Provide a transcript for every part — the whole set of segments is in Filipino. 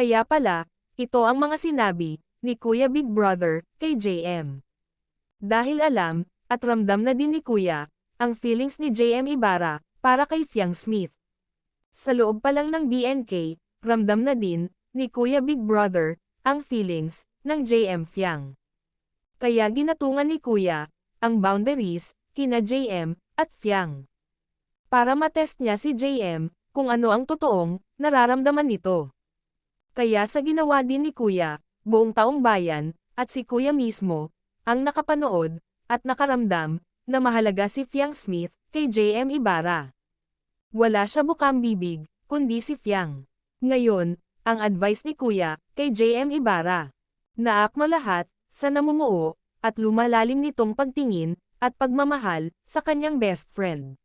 Kaya pala, ito ang mga sinabi, ni Kuya Big Brother, kay JM. Dahil alam, at ramdam na din ni Kuya, ang feelings ni JM Ibarra, para kay Fiang Smith. Sa loob pa lang ng BNK, ramdam na din, ni Kuya Big Brother, ang feelings, ng JM Fiang. Kaya ginatungan ni Kuya, ang boundaries, kina JM, at Fiang. Para matest niya si JM, kung ano ang totoong, nararamdaman nito. Kaya sa ginawa din ni Kuya, buong taong bayan, at si Kuya mismo, ang nakapanood, at nakaramdam, na mahalaga si Fiang Smith, kay JM Ibarra. Wala siya bukang bibig, kundi si Fiang. Ngayon, ang advice ni Kuya, kay JM Ibarra. Naakma lahat, sa namumuo, at lumalalim nitong pagtingin, at pagmamahal, sa kanyang best friend.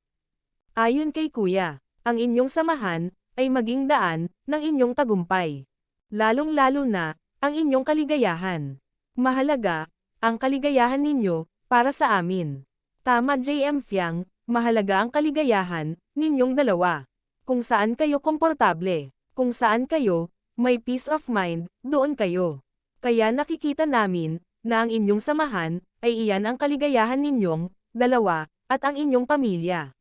Ayon kay Kuya, ang inyong samahan, ay maging daan, ng inyong tagumpay. Lalong-lalo na, ang inyong kaligayahan. Mahalaga, ang kaligayahan ninyo, para sa amin. Tama JM Fiang, mahalaga ang kaligayahan, ninyong dalawa. Kung saan kayo komportable, kung saan kayo, may peace of mind, doon kayo. Kaya nakikita namin, na ang inyong samahan, ay iyan ang kaligayahan ninyong, dalawa, at ang inyong pamilya.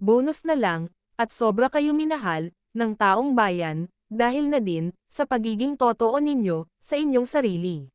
Bonus na lang, at sobra kayo minahal, ng taong bayan, dahil na din, sa pagiging totoo ninyo, sa inyong sarili.